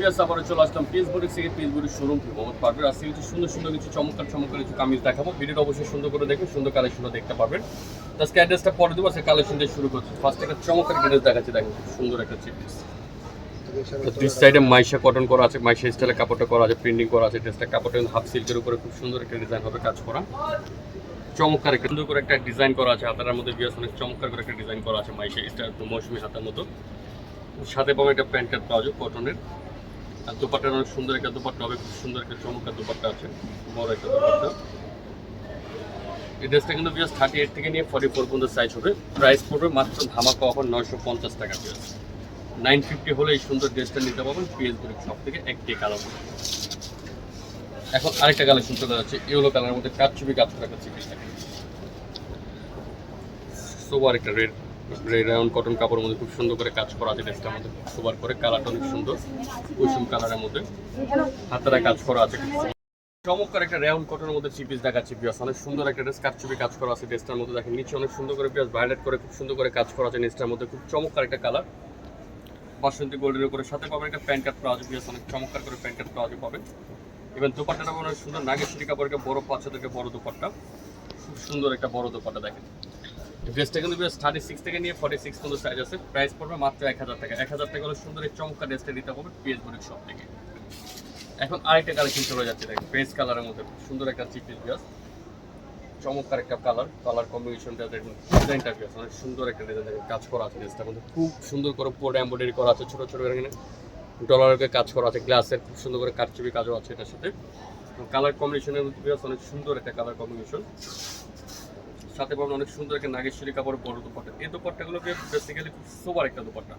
ফিয়াস আবারও চলে আসলাম পিসবুরি থেকে। পিসবুরি শোরুম থেকে মোহাম্মদ পারবেন। আজকে কিছু সুন্দর সুন্দর কিছু চমৎকার চমৎকার কিছু কামিজ দেখাবো। ভিডিওটা অবশ্যই সুন্দর করে দেখবেন সুন্দর কালেকশনও দেখতে পারবেন। আজকে অ্যাড্রেসটা পরে দেবো, আজকে কালেকশন দিয়ে শুরু করছি। ফার্স্ট একটা চমৎকার ড্রেস দেখাচ্ছি, দেখেন সুন্দর একটা চিপিস সাইডে মাইশা কটন করা আছে, মাইশা স্টাইলে কাপড়টা করা আছে প্রিন্টিং করা আছে ড্রেসটা কাপড়টা হাফ সিল্কের উপরে খুব সুন্দর একটা ডিজাইন হবে কাজ করা। চমৎকার একটা সুন্দর করে একটা ডিজাইন করা আছে হাতার মধ্যে বিয়াস অনেক চমৎকার করে একটা ডিজাইন করা আছে মাইশা স্টাইল মৌসুমি হাতার মতো। সাথে পাবো একটা প্যান্ট কাট প্লাজো কটনের আর অনেক সুন্দর একটা দোপাট্টা হবে, খুব সুন্দর একটা চমৎকার দোপাট্টা আছে, বড় একটা দোপাট্টা। এই ড্রেসটা কিন্তু বিয়াস থার্টি এইট থেকে নিয়ে ফর্টি ফোর পর্যন্ত সাইজ হবে। প্রাইস পড়বে মাত্র ধামাকা অফার নয়শো পঞ্চাশ টাকা বিয়াস নাইন ফিফটি হলে এই সুন্দর ড্রেসটা নিতে পারবেন পিএস গ্রুপ সব থেকে একটি কালার এখন আরেকটা কালেকশন চলে যাচ্ছে ইয়েলো কালারের মধ্যে কাজ ছবি কাজ করা একটা সোবার একটা রেড রেড কটন কাপড়ের মধ্যে খুব সুন্দর করে কাজ করা আছে ড্রেসটার মধ্যে। সোবার করে কালারটা অনেক সুন্দর। কুসুম কালারের মধ্যে। হাতারা কাজ করা আছে। চমৎকার একটা রেউন কটনের মধ্যে থ্রি পিস দেখাচ্ছি বিয়াস অনেক সুন্দর একটা ড্রেস ছবি কাজ করা আছে ড্রেসটার মধ্যে। দেখেন, নিচে অনেক সুন্দর করে বিয়াস ভায়োলেট করে খুব সুন্দর করে কাজ করা আছে ড্রেসটার মধ্যে। খুব চমৎকার একটা কালার বাসন্তী গোল্ডের উপরে সাথে পাবেন একটা প্যান্ট কাট প্লাজো বিয়াস অনেক চমৎকার করে প্যান্ট কাট প্লাজো পাবেন। এবং দোপাট্টাটা অনেক সুন্দর। নাগেশ্বরী কাপড়কে বড় পাঁচশো থেকে বড় দোপাট্টা। খুব সুন্দর একটা বড় দোপাট্টা দেখেন। ড্রেসটা কিন্তু থার্টি সিক্স থেকে নিয়ে ফর্টি সিক্স পর্যন্ত সাইজ আছে। প্রাইস পড়বে মাত্র এক হাজার টাকা। এক হাজার টাকা হলে সুন্দর এই চমৎকার ড্রেসটা দিতে হবে পিএস বুড়ির সব থেকে। এখন আরেকটা কালেকশন চলে যাচ্ছে দেখেন পেস্ট কালারের মধ্যে। সুন্দর একটা চিপিস বিয়াস চমৎকার একটা কালার কালার কম্বিনেশনটা দেখুন ডিজাইনটা বিয়াস অনেক সুন্দর একটা ডিজাইন কাজ করা আছে ড্রেসটার মধ্যে। খুব সুন্দর করে পোর্ট এম্ব্রয়ডারি করা আছে, ছোটো ছোটো এখানে। ডলারের কাজ করা আছে গ্লাসের খুব সুন্দর করে কারচুপি কাজও আছে এটার সাথে। কালার কম্বিনেশনের মধ্যে অনেক সুন্দর একটা কালার কম্বিনেশন সাথে পাবেন অনেক সুন্দর একটা নাগেশ্বরী কাপড় বড় দুপাট্টা। এই দুপাট্টাগুলোকে বেসিক্যালি খুব সোবার একটা দুপাট্টা।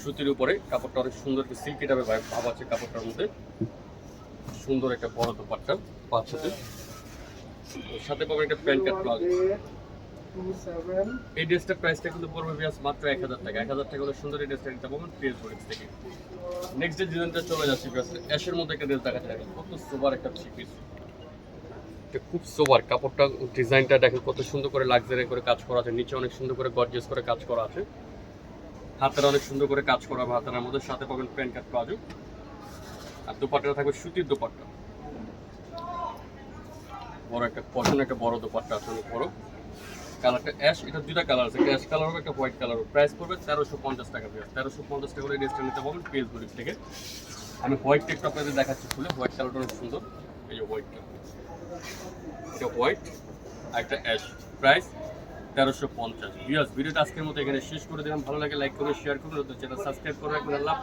সুতির উপরে কাপড়টা অনেক সুন্দর সিল্কি টাইপের ভাব আছে কাপড়টার মধ্যে। সুন্দর একটা বড় দুপাট্টা পাঁচশোতে সাথে পাবেন একটা প্যান্ট কাট প্লাজো এই ড্রেসটার প্রাইসটা কিন্তু পড়বে বিয়াস মাত্র এক হাজার টাকা। এক হাজার টাকা হলে সুন্দর এই ড্রেসটা নিতে পাবেন পিএস বডিক্স থেকে। নেক্সট যে ডিজাইনটা চলে যাচ্ছে বিয়াস অ্যাশের মধ্যে একটা ড্রেস দেখাচ্ছে। দেখেন, কত সোবার একটা থ্রি পিস খুব সোবার কাপড়টা ডিজাইনটা দেখেন কত সুন্দর করে লাক্সারি করে কাজ করা আছে, নিচে অনেক সুন্দর করে গর্জিয়াস করে কাজ করা আছে। হাতের অনেক সুন্দর করে কাজ করা হাতের মধ্যে, সাথে পাবেন প্যান্ট কাট প্লাজো আর দোপাট্টা থাকবে সুতির দোপাট্টা। বড় একটা পছন্দ একটা বড় দোপাট্টা আছে অনেক বড়। কালারটা অ্যাশ এটা দুইটা কালার আছে অ্যাশ কালার হবে, একটা হোয়াইট কালার হবে। প্রাইস পড়বে তেরোশো পঞ্চাশ টাকা পেয়ে তেরোশো পঞ্চাশ টাকা করে ড্রেসটা নিতে পারবেন পেজ থেকে। আমি হোয়াইট টেকটা আপনাদের দেখাচ্ছি খুলে হোয়াইট কালারটা অনেক সুন্দর। এটা হোয়াইট একটা অ্যাশ প্রাইস তেরোশো পঞ্চাশ। ভিউয়ার্স ভিডিওটা আজকের মতো এখানে শেষ করে দিলাম। ভালো লাগে লাইক করে শেয়ার করুন চ্যানেল সাবস্ক্রাইব করে। রাখবেন আল্লাহ